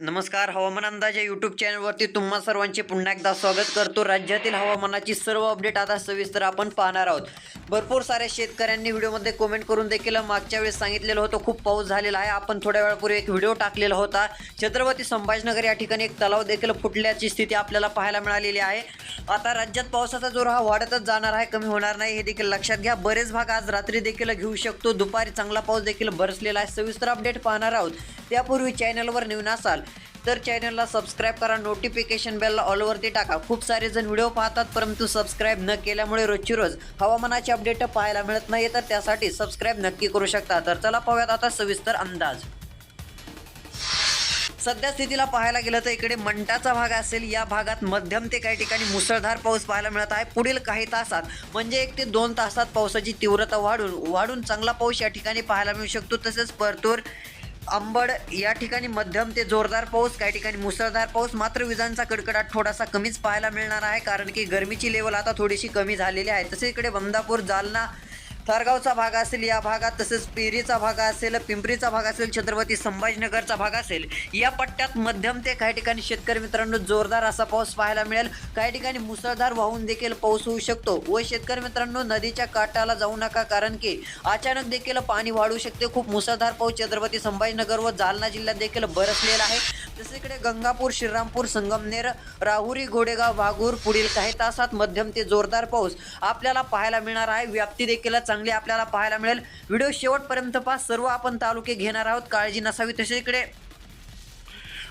नमस्कार हवामान अंदाज या यूट्यूब चॅनलवरती तुम्हा सर्वांचे पुन्हा एकदा स्वागत करतो. राज्यातील हवामानाची सर्व अपडेट आता सविस्तर आपण पाहणार आहोत. भरपूर साऱ्या शेतकऱ्यांनी व्हिडिओमध्ये कमेंट करून देखील मागच्या वेळेस सांगितलेलं होतं खूप पाऊस झालेला आहे. आपण थोड्या वेळापूर्वी एक व्हिडिओ टाकलेला होता. छत्रपती संभाजीनगर या ठिकाणी एक तलाव देखील फुटल्याची स्थिती आपल्याला पाहायला मिळालेली आहे. आता राज्यात पावसाचा जोर हा वाढतच जाणार आहे कमी होणार नाही हे देखील लक्षात घ्या. बरेच भाग आज रात्री देखील घेऊ शकतो. दुपारी चांगला पाऊस देखील बरसलेला आहे. सविस्तर अपडेट पाहणार आहोत. त्यापूर्वी चॅनलवर नवीन असाल तर चॅनलला सबस्क्राईब करा नोटिफिकेशन बेलला ऑलवरती टाका. खूप सारे जण व्हिडिओ पाहतात परंतु सबस्क्राईब न केल्यामुळे रोजची रोज हवामानाचे अपडेट पाहायला मिळत नाही तर त्यासाठी सबस्क्राईब नक्की करू शकता. तर चला पाहूयात आता सविस्तर अंदाज. सध्या स्थितीला पाहायला गेलं तर इकडे मंटाचा भाग असेल या भागात मध्यम ते काही ठिकाणी मुसळधार पाऊस पाहायला मिळत आहे. पुढील काही तासात म्हणजे एक ते दोन तासात पावसाची तीव्रता वाढून वाढून चांगला पाऊस या ठिकाणी पाहायला मिळू शकतो. तसेच परतूर अंबड या ठिकाणी मध्यम ते जोरदार पाऊस काही ठिकाणी मुसळधार पाऊस. मात्र विजांचा कडकडाट थोडासा कमीच पाहायला मिळणार आहे कारण की गरमीची लेवल आता थोडीशी कमी झालेली आहे. तसेच इकडे बमदापूर जालना थारगावचा भाग असेल या भागात तसेच पेरीचा भाग असेल पिंपरीचा भाग असेल छत्रपती संभाजीनगरचा भाग असेल या पट्ट्यात मध्यम ते काही ठिकाणी शेतकरी मित्रांनो जोरदार असा पाऊस पाहायला मिळेल. काही ठिकाणी मुसळधार वाहून देखील पाऊस होऊ शकतो व शेतकरी मित्रांनो नदीच्या काठाला जाऊ नका कारण की अचानक देखील पाणी वाढू शकते. खूप मुसळधार पाऊस छत्रपती संभाजीनगर व जालना जिल्ह्यात देखील बरसलेला आहे. तसे इकडे गंगापूर श्रीरामपूर संगमनेर राहुरी घोडेगाव वाघूर पुढील काही तासात मध्यम ते जोरदार पाऊस आपल्याला पाहायला मिळणार आहे. व्याप्ती देखील चांगली चांगली आपल्याला पाहायला मिळेल. व्हिडिओ शेवटपर्यंत पास सर्व आपण तालुके घेणार आहोत. काळजी नसावी तसे इकडे.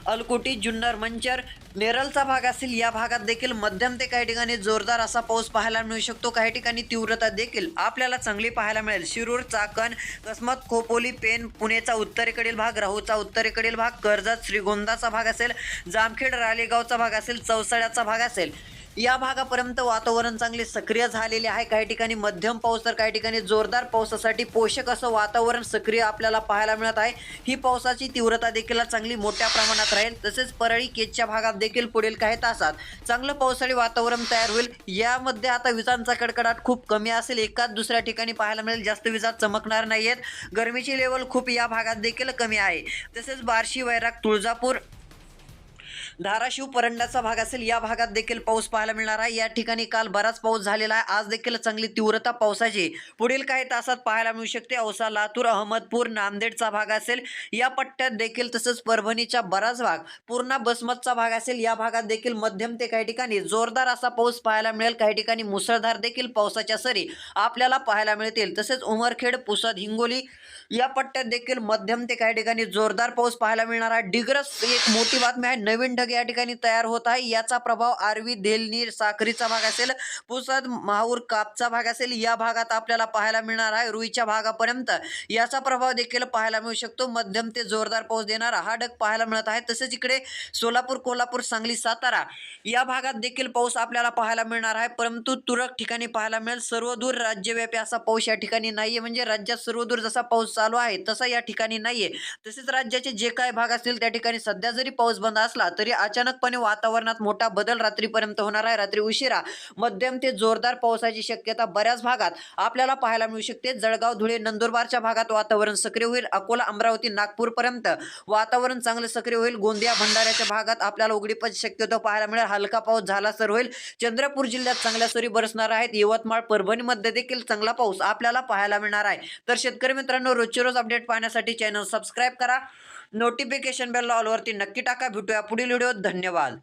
अलकोटी जुन्नर मंचर नेरलचा भाग असेल या भागात देखील मध्यम ते काही ठिकाणी जोरदार असा पाऊस पाहायला मिळू शकतो. काही ठिकाणी तीव्रता देखील आपल्याला चांगली पाहायला मिळेल. शिरूर चाकण कसमत खोपोली पेन पुणेचा उत्तरेकडील भाग राहूचा उत्तरेकडील भाग कर्जत श्रीगोंदाचा भाग असेल जामखेड रालेगावचा भाग असेल चौसाळ्याचा भाग असेल. या भागापर्यंत वातावरण चांगले सक्रिय झालेले आहे. काही ठिकाणी मध्यम पाऊस तर काही ठिकाणी जोरदार पावसासाठी पोषक असं वातावरण सक्रिय आपल्याला पाहायला मिळत आहे. ही पावसाची तीव्रता देखील चांगली मोठ्या प्रमाणात राहील. तसेच परळी केजच्या भागात देखील पुढील काही तासात चांगलं पावसाळी वातावरण तयार होईल. यामध्ये आता विजांचा कडकडाट खूप कमी असेल. एकाच दुसऱ्या ठिकाणी पाहायला मिळेल. जास्त विजा चमकणार नाहीयेत. गरमीची लेवल खूप या भागात देखील कमी आहे. तसेच बार्शी वैराग तुळजापूर धाराशिव परंडाचा भाग असेल या भागात देखील पाऊस पाहायला मिळणार आहे. या ठिकाणी काल बराच पाऊस झालेला आहे. आज देखील चांगली तीव्रता पावसाची पुढील काही तासात पाहायला मिळू शकते. औसा लातूर अहमदपूर नांदेडचा भाग असेल या पट्ट्यात देखील तसंच परभणीचा बराच भाग पूर्णा बसमतचा भाग असेल या भागात देखील मध्यम ते काही ठिकाणी जोरदार असा पाऊस पाहायला मिळेल. काही ठिकाणी मुसळधार देखील पावसाच्या सरी आपल्याला पाहायला मिळतील. तसेच उमरखेड पुसद हिंगोली या पट्ट्यात देखील मध्यम ते काही ठिकाणी जोरदार पाऊस पाहायला मिळणार आहे. डिग्रस एक मोठी बातमी आहे. नवीन ढग या ठिकाणी तयार होत आहे. याचा प्रभाव आरवी देलनीर साखरीचा भाग असेल पुसद माहूर कापचा भाग असेल या भागात आपल्याला पाहायला मिळणार आहे. रुईच्या भागापर्यंत याचा प्रभाव देखील पाहायला मिळू शकतो. मध्यम ते जोरदार पाऊस देणारा हा ढग पाहायला मिळत आहे. तसेच इकडे सोलापूर कोल्हापूर सांगली सातारा या भागात देखील पाऊस आपल्याला पाहायला मिळणार आहे. परंतु तुरळक ठिकाणी पाहायला मिळेल. सर्वदूर राज्यव्यापी असा पाऊस या ठिकाणी नाहीये. म्हणजे राज्यात सर्वदूर जसा पाऊस चालू आहे तसा या ठिकाणी नाहीये. तसेच राज्याचे जे काही भाग असतील त्या ठिकाणी सध्या जरी पाऊस बंद असला तरी अचानकपणे वातावरणात मोठा बदल रात्रीपर्यंत होणार आहे. रात्री उशिरा मध्यम ते जोरदार पावसाची शक्यता बऱ्याच भागात आपल्याला पाहायला मिळू शकते. जळगाव धुळे नंदुरबारच्या भागात वातावरण सक्रिय होईल. अकोला अमरावती नागपूरपर्यंत वातावरण चांगलं सक्रिय होईल. गोंदिया भंडाऱ्याच्या भागात आपल्याला उघडीपच शक्यतो पाहायला मिळेल. हलका पाऊस झाला सर होईल. चंद्रपूर जिल्ह्यात चांगल्या सरी बरसणार आहेत. यवतमाळ परभणीमध्ये देखील चांगला पाऊस आपल्याला पाहायला मिळणार आहे. तर शेतकरी मित्रांनो रोजची रोज अपडेट पाहण्यासाठी चॅनल सबस्क्राईब करा. नोटिफिकेशन बेल ऑलवरती नक्की टाका. भेटूया पुढील व्हिडिओत धन्यवाद.